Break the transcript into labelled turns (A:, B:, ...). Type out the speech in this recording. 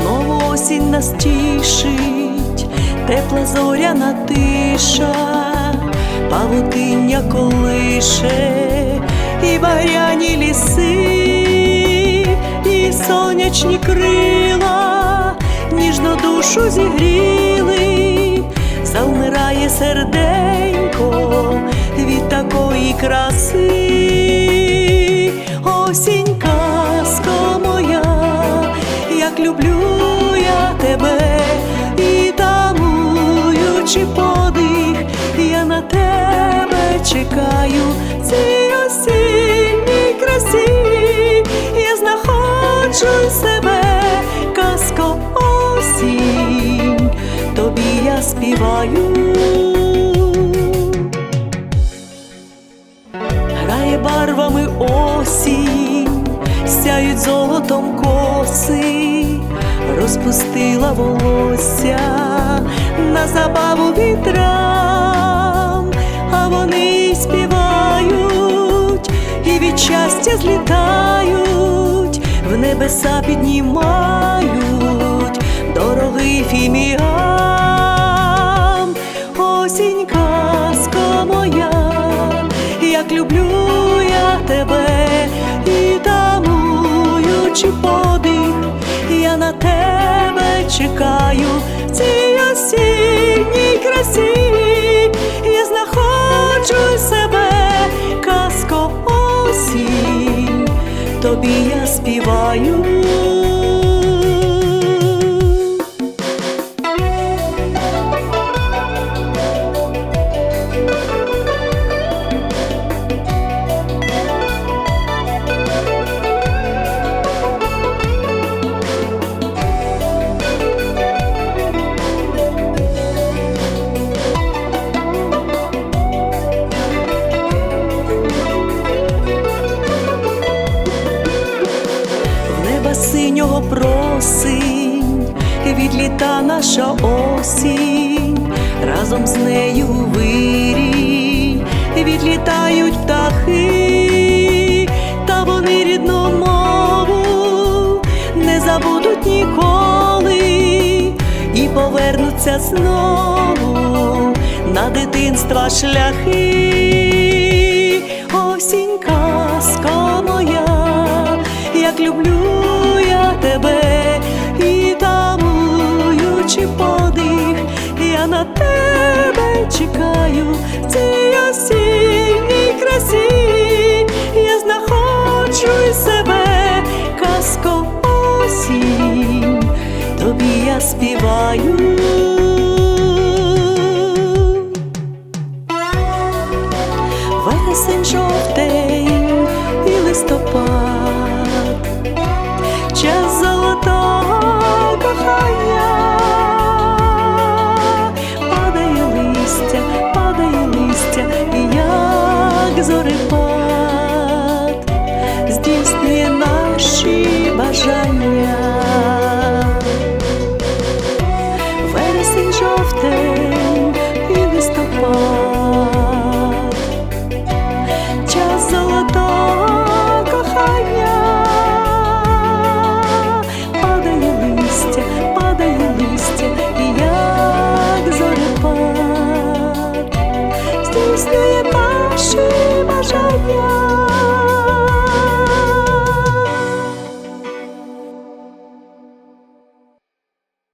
A: знову осінь нас тішить, тепла зоряна тиша, павутиння колише, і багряні ліси, і сонячні крила, ніжно душу зігріли, завмирає серденько від такої краси. Чекаю цій осінній красі, я знаходжу себе, казко осінь, тобі я співаю. Грає барвами осінь, сяють золотом коси, розпустила волосся на забаву вітрам, а вони співають і від щастя злітають, в небеса піднімають дорогий я співаю. Відліта наша осінь, разом з нею вирій, відлітають птахи, та вони рідну мову не забудуть ніколи і повернуться знову на дитинства шляхи. Чекаю. Цієї осінній красі, я знаходжу себе, казко осінь, тобі я співаю. Як зорепад здійснює наші бажання. Вересень жовтень і листопад,